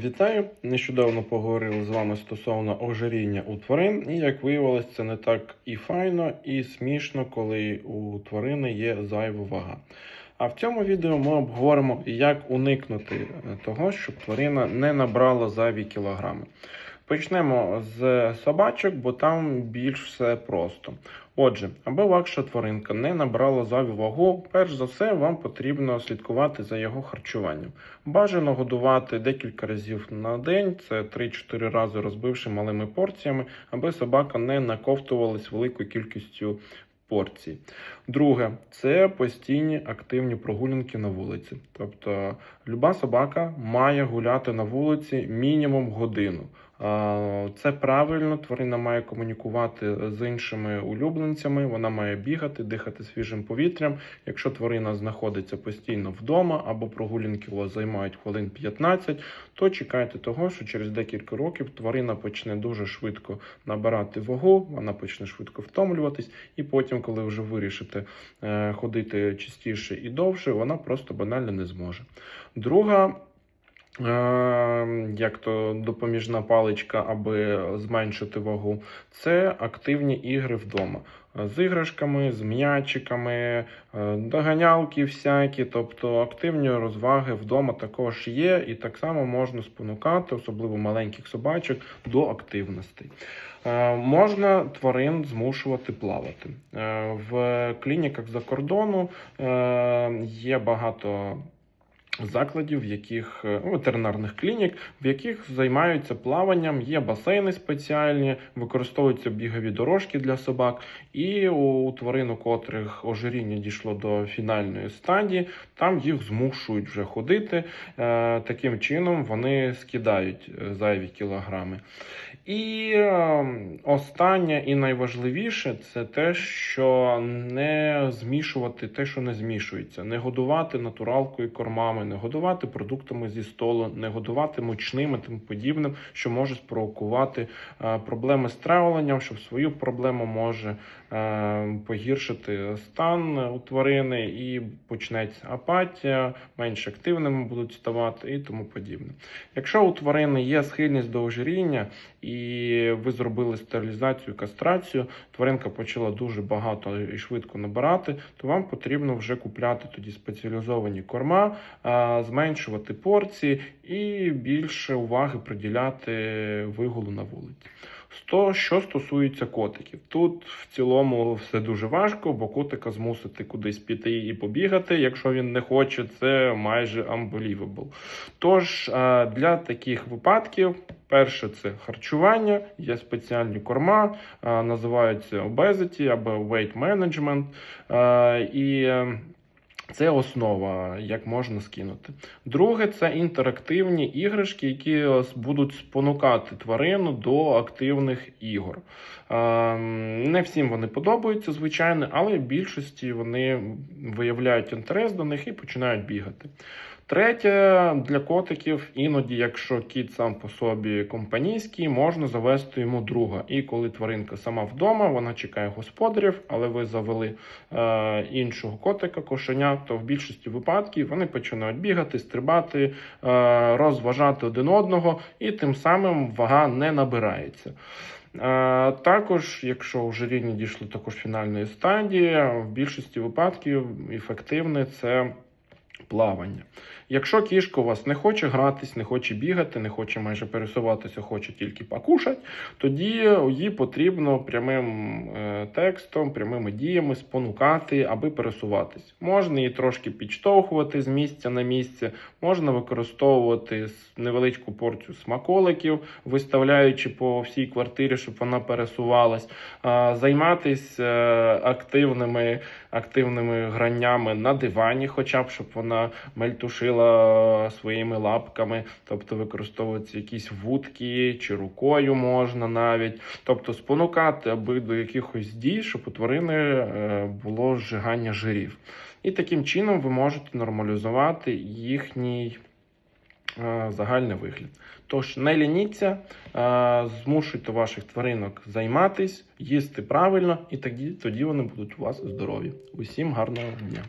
Вітаю! Нещодавно поговорили з вами стосовно ожиріння у тварин, і як виявилось, це не так і файно, і смішно, коли у тварини є зайва вага. А в цьому відео ми обговоримо, як уникнути е, того, щоб тварина не набрала зайві кілограми. Почнемо з собачок, бо там більш все просто. Отже, аби ваша тваринка не набрала зайву вагу, перш за все вам потрібно слідкувати за його харчуванням. Бажано годувати декілька разів на день, це 3-4 рази розбивши малими порціями, аби собака не наковтувалась великою кількістю порцій. Друге, це постійні активні прогулянки на вулиці. Тобто, люба собака має гуляти на вулиці мінімум годину. Це правильно, тварина має комунікувати з іншими улюбленцями, вона має бігати, дихати свіжим повітрям. Якщо тварина знаходиться постійно вдома або прогулянки вас займають хвилин 15, то чекайте того, що через декілька років тварина почне дуже швидко набирати вагу, вона почне швидко втомлюватись, і потім, коли вже вирішите е, ходити частіше і довше, вона просто банально не зможе. Друга. Е, Як то допоміжна паличка, аби зменшити вагу, це активні ігри вдома. З іграшками, з м'ячиками, е, доганялки всякі, тобто активні розваги вдома також є, і так само можна спонукати, особливо маленьких собачок, до активностей. Е, Можна тварин змушувати плавати. Е, В клініках за кордону є багато закладів, в яких е, ветеринарних клінік, в яких займаються плаванням, є басейни спеціальні, використовуються бігові дорожки для собак. І у тварин, у котрих ожиріння дійшло до фінальної стадії, там їх змушують вже ходити. Е, Таким чином вони скидають е, зайві кілограми. І е, останнє і найважливіше це те, що не змішувати те, що не змішується, не годувати натуралкою кормами, не годувати продуктами зі столу, не годувати мучним тому подібним, що може спровокувати е, проблеми з травленням, що в свою проблему може е, погіршити стан у тварини, і почнеться апатія, менш активними будуть ставати і тому подібне. Якщо у тварини є схильність до ожиріння, і ви зробили стерилізацію, кастрацію, тваринка почала дуже багато і швидко набирати, то вам потрібно вже купляти тоді спеціалізовані корма, а, зменшувати порції і більше уваги приділяти вигулу на вулиці. Сто, що стосується котиків, тут в цілому все дуже важко, бо котика змусити кудись піти і побігати, якщо він не хоче, це майже unbelievable. Тож для таких випадків, перше, це харчування, є спеціальні корма, називаються obesity або weight management. І це основа, як можна скинути. Друге, це інтерактивні іграшки, які будуть спонукати тварину до активних ігор. Не всім вони подобаються, звичайно, але більшості вони виявляють інтерес до них і починають бігати. Третє, для котиків, іноді, якщо кіт сам по собі компанійський, можна завести йому друга. І коли тваринка сама вдома, вона чекає господарів, але ви завели е, іншого котика, кошеня, то в більшості випадків вони починають бігати, стрибати, е, розважати один одного, і тим самим вага не набирається. Е, Також, якщо ожиріння дійшло також фінальної стадії, в більшості випадків ефективне це плавання. Якщо кішка у вас не хоче гратись, не хоче бігати, не хоче майже пересуватися, хоче тільки покушати, тоді їй потрібно прямим е, текстом, прямими діями спонукати, аби пересуватись. Можна її трошки підштовхувати з місця на місце, можна використовувати невеличку порцію смаколиків, виставляючи по всій квартирі, щоб вона пересувалась, займатися е, активними, активними граннями на дивані, хоча б щоб вона мельтушила своїми лапками, тобто використовуються якісь вудки чи рукою можна навіть, тобто спонукати, аби до якихось дій, щоб у тварини е, було зжигання жирів. І таким чином ви можете нормалізувати їхній е, загальний вигляд. Тож не лініться, е, змушуйте ваших тваринок займатись, їсти правильно, і тоді, тоді вони будуть у вас здорові. Усім гарного дня!